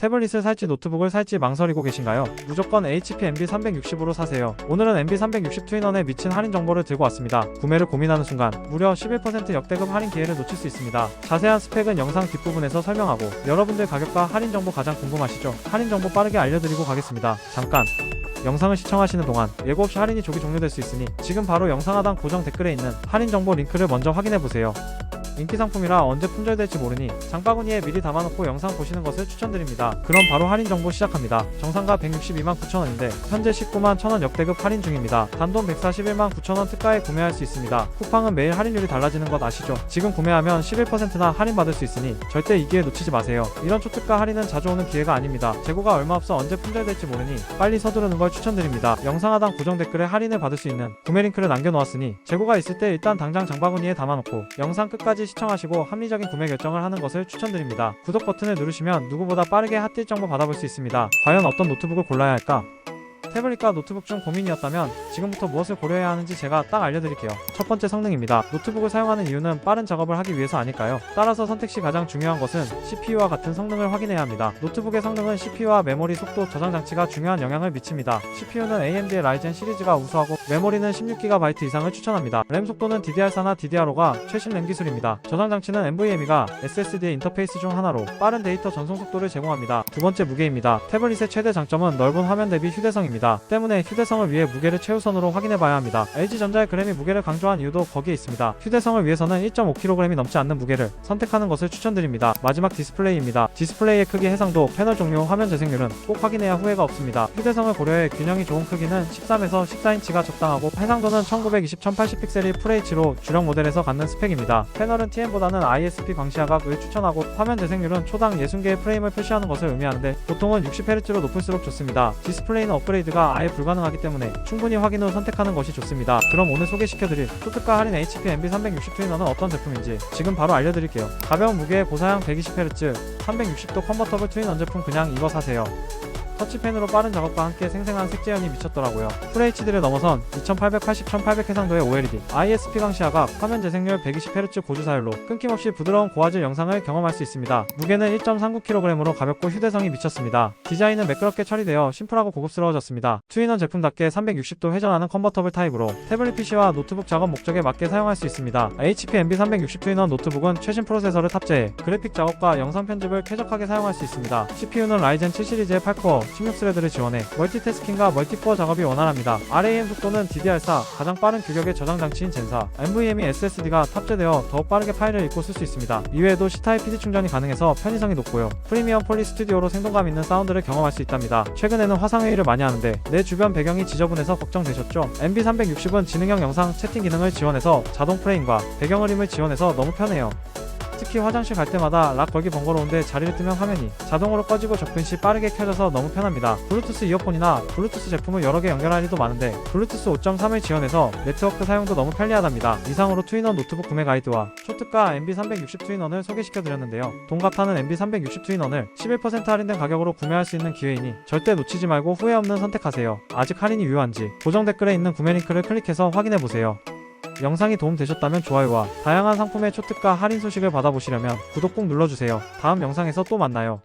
태블릿을 살지 노트북을 살지 망설이고 계신가요? 무조건 HP MB360으로 사세요. 오늘은 MB360 트윈원에 미친 할인 정보를 들고 왔습니다. 구매를 고민하는 순간 무려 11% 역대급 할인 기회를 놓칠 수 있습니다. 자세한 스펙은 영상 뒷부분에서 설명하고 여러분들 가격과 할인 정보 가장 궁금하시죠? 할인 정보 빠르게 알려드리고 가겠습니다. 잠깐 영상을 시청하시는 동안 예고 없이 할인이 조기 종료될 수 있으니 지금 바로 영상 하단 고정 댓글에 있는 할인 정보 링크를 먼저 확인해 보세요. 인기 상품이라 언제 품절될지 모르니 장바구니에 미리 담아놓고 영상 보시는 것을 추천드립니다. 그럼 바로 할인 정보 시작합니다. 정상가 162만 9천원인데 현재 19만 1천원 역대급 할인 중입니다. 단돈 141만 9천원 특가에 구매할 수 있습니다. 쿠팡은 매일 할인율이 달라지는 것 아시죠? 지금 구매하면 11%나 할인 받을 수 있으니 절대 이 기회 놓치지 마세요. 이런 초특가 할인은 자주 오는 기회가 아닙니다. 재고가 얼마 없어 언제 품절될지 모르니 빨리 서두르는 걸 추천드립니다. 영상 하단 고정 댓글에 할인을 받을 수 있는 구매 링크를 남겨놓았으니 재고가 있을 때 일단 당장 장바구니에 담아놓고 영상 끝까지 시청하시고 합리적인 구매 결정을 하는 것을 추천드립니다. 구독 버튼을 누르시면 누구보다 빠르게 핫딜 정보 받아볼 수 있습니다. 과연 어떤 노트북을 골라야 할까? 태블릿과 노트북 중 고민이었다면 지금부터 무엇을 고려해야 하는지 제가 딱 알려드릴게요. 첫 번째 성능입니다. 노트북을 사용하는 이유는 빠른 작업을 하기 위해서 아닐까요? 따라서 선택 시 가장 중요한 것은 CPU와 같은 성능을 확인해야 합니다. 노트북의 성능은 CPU와 메모리 속도 저장 장치가 중요한 영향을 미칩니다. CPU는 AMD의 라이젠 시리즈가 우수하고 메모리는 16GB 이상을 추천합니다. 램 속도는 DDR4나 DDR5가 최신 램 기술입니다. 저장 장치는 NVMe가 SSD의 인터페이스 중 하나로 빠른 데이터 전송 속도를 제공합니다. 두 번째 무게입니다. 태블릿의 최대 장점은 넓은 화면 대비 휴대성입니다. 때문에 휴대성을 위해 무게를 최우선으로 확인해봐야 합니다. LG전자의 그램이 무게를 강조한 이유도 거기에 있습니다. 휴대성을 위해서는 1.5kg이 넘지 않는 무게를 선택하는 것을 추천드립니다. 마지막 디스플레이입니다. 디스플레이의 크기 해상도, 패널 종류, 화면 재생률은 꼭 확인해야 후회가 없습니다. 휴대성을 고려해 균형이 좋은 크기는 13에서 14인치가 적당하고 해상도는 1920, 1080픽셀이 FH로 주력 모델에서 갖는 스펙입니다. 패널은 TN보다는 ISP 광시야각을 추천하고 화면 재생률은 초당 60개의 프레임을 표시하는 것을 의미하는데 보통은 60Hz로 높을수록 좋습니다. 디스플레이는 업그레이드 가 아예 불가능하기 때문에 충분히 확인 후 선택하는 것이 좋습니다. 그럼 오늘 소개시켜드릴 초특가 할인 HP MB360 트위너는 어떤 제품인지 지금 바로 알려드릴게요. 가벼운 무게에 고사양 120Hz, 360도 컨버터블 트윈원 제품 그냥 이거 사세요. 터치펜으로 빠른 작업과 함께 생생한 색재현이 미쳤더라고요. FHD를 넘어선 2880, 1800 해상도의 OLED, ISP 강시야각, 화면 재생률 120Hz 고주사율로 끊김없이 부드러운 고화질 영상을 경험할 수 있습니다. 무게는 1.39kg으로 가볍고 휴대성이 미쳤습니다. 디자인은 매끄럽게 처리되어 심플하고 고급스러워졌습니다. 트윈원 제품답게 360도 회전하는 컨버터블 타입으로 태블릿 PC와 노트북 작업 목적에 맞게 사용할 수 있습니다. HP MB360 트윈원 노트북은 최신 프로세서를 탑재해 그래픽 작업과 영상 편집을 쾌적하게 사용할 수 있습니다. CPU는 라이젠 7 시리즈의 8코어 16스레드를 지원해 멀티태스킹과 멀티코어 작업이 원활합니다. RAM 속도는 DDR4 가장 빠른 규격의 저장 장치인 젠4 NVMe SSD가 탑재되어 더욱 빠르게 파일을 읽고 쓸 수 있습니다. 이외에도 C타입 PD 충전이 가능해서 편의성이 높고요. 프리미엄 폴리 스튜디오로 생동감 있는 사운드를 경험할 수 있답니다. 최근에는 화상회의를 많이 하는데 내 주변 배경이 지저분해서 걱정되셨죠? MB360은 지능형 영상 채팅 기능을 지원해서 자동 프레임과 배경 흐림을 지원해서 너무 편해요. 특히 화장실 갈 때마다 락 걸기 번거로운데 자리를 뜨면 화면이 자동으로 꺼지고 접근 시 빠르게 켜져서 너무 편합니다. 블루투스 이어폰이나 블루투스 제품을 여러 개 연결할 일도 많은데 블루투스 5.3을 지원해서 네트워크 사용도 너무 편리하답니다. 이상으로 트윈원 노트북 구매 가이드와 초특가 MB360 트윈원을 소개시켜드렸는데요. 돈 같아는 MB360 트윈원을 11% 할인된 가격으로 구매할 수 있는 기회이니 절대 놓치지 말고 후회 없는 선택하세요. 아직 할인이 유효한지 고정 댓글에 있는 구매 링크를 클릭해서 확인해보세요. 영상이 도움되셨다면 좋아요와 다양한 상품의 초특가 할인 소식을 받아보시려면 구독 꼭 눌러주세요. 다음 영상에서 또 만나요.